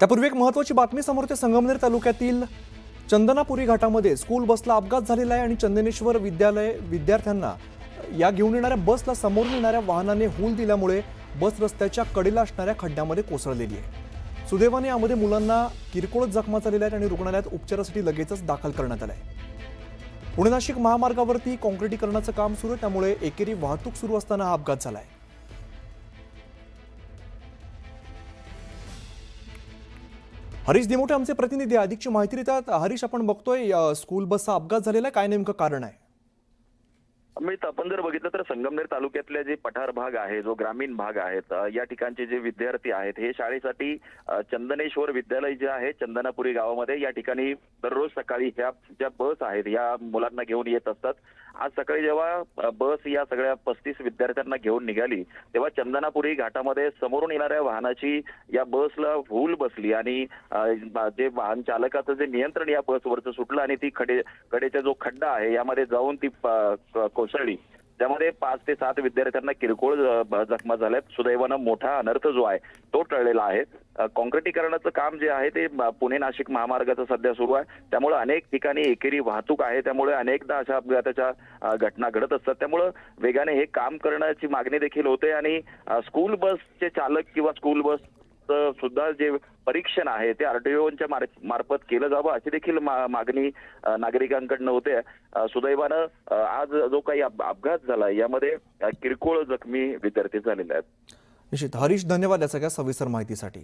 त्यापूर्वी एक महत्वाची बातमी समोर ते संगमनेर तालुक्यातील चंदनापुरी घाटामध्ये स्कूल बसला अपघात झालेला आहे आणि चंदनेश्वर विद्यालय विद्यार्थ्यांना या घेऊन येणाऱ्या बसला समोरून येणाऱ्या वाहनाने हूल दिल्यामुळे बस रस्त्याच्या कडेला असणाऱ्या खड्ड्यामध्ये कोसळलेली आहे. सुदैवाने यामध्ये मुलांना किरकोळ जखमा झालेल्या आहेत आणि रुग्णालयात उपचारासाठी लगेचच दाखल करण्यात आलं आहे. पुणे नाशिक महामार्गावरती काँक्रिटीकरणाचं काम सुरू आहे त्यामुळे एकेरी वाहतूक सुरू असताना हा अपघात झाला आहे. हरीश दिमोटे आमचे प्रतिनिधी अधिकची माहिती देतात हरीश आपण बघतोय स्कूल बसचा अपघात झालेला आहे. काय नेमकं कारण आहे? आपण जर बघितलं तर संगमनेर तालुक्यातले जे पठार भाग आहे जो ग्रामीण भाग आहेत या ठिकाणचे जे विद्यार्थी आहेत हे शाळेसाठी चंदनेश्वर विद्यालय जे आहे चंदनापुरी गावामध्ये या ठिकाणी दररोज सकाळी ह्या ज्या बस आहेत या मुलांना घेऊन येत असतात. आज सकाळी जेव्हा बस या सगळ्या पस्तीस विद्यार्थ्यांना घेऊन निघाली तेव्हा चंदनापुरी घाटामध्ये समोरून येणाऱ्या वाहनाची या बसला भूल बसली आणि जे वाहन चालकाचं जे नियंत्रण या बसवरचं सुटलं आणि ती खडे कडेचा जो खड्डा आहे यामध्ये जाऊन ती कोसळली. त्यामध्ये पाच ते सात विद्यार्थ्यांना किरकोळ जखमा झाल्यात. सुदैवानं मोठा अनर्थ जो आहे तो टळलेला आहे. अ, काँक्रिटीकरणाचं काम जे आहे ते पुणे नाशिक महामार्गाचं सध्या सुरू आहे. त्यामुळे अनेक ठिकाणी एकेरी वाहतूक आहे. त्यामुळे अनेकदा अशा अपघाताच्या घटना घडत असतात. त्यामुळं वेगाने हे काम करण्याची मागणी देखील होते आणि स्कूल बसचे चालक किंवा स्कूल बस सुद्धा जे परीक्षण आहे ते आरटीओच्या मार्फत केलं जावं अशी देखील मा- मागणी नागरिकांकडनं होते. सुदैवानं आज जो काही अपघात झाला यामध्ये किरकोळ जखमी विद्यार्थी झालेले आहेत. निश्चित. हरीश धन्यवाद या सगळ्या सविस्तर माहितीसाठी.